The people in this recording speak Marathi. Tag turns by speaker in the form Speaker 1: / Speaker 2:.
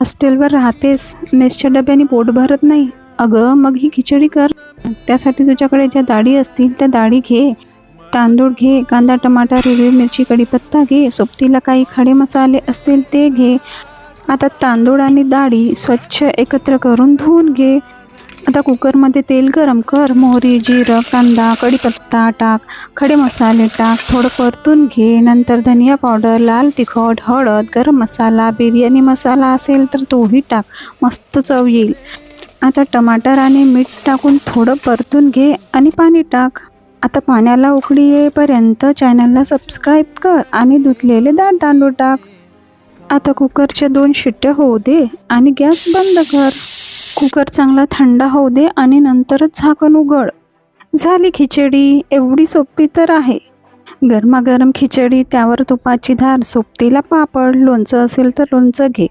Speaker 1: हॉस्टेलवर राहतेस मेसच्या डब्याने पोट भरत नाही. अगं मग ही खिचडी कर. त्यासाठी तुझ्याकडे ज्या डाळी असतील त्या डाळी घे. तांदूळ घे कांदा टमाटा हिरवी मिरची कढीपत्ता घे. सोबतीला काही खडे मसाले असतील ते घे. आता तांदूळ आणि डाळी स्वच्छ एकत्र करून धुवून घे. आता कुकरमध्ये तेल गरम कर. मोहरी जिरं कांदा कढीपत्ता टाक. खडे मसाले टाक. थोडं परतून घे. नंतर धनिया पावडर लाल तिखट हळद गरम मसाला बिर्याणी मसाला असेल तर तोही टाक. मस्त चव येईल. आता टमाटर आणि मीठ टाकून थोडं परतून घे आणि पाणी टाक. आता पाण्याला उकळी येईपर्यंत चॅनलला सबस्क्राईब कर आणि धुतलेले दाळ तांदूळ टाक. आता कुकरच्या दोन शिट्ट्या होऊ दे आणि गॅस बंद कर. कुकर चांगला थंड होऊ दे आणि नंतरच झाकण उघड. झाली खिचडी एवढी सोपी तर आहे. गरमागरम खिचडी त्यावर तुपाची धार सोबतीला पापड लोणचं असेल तर लोणचं घे.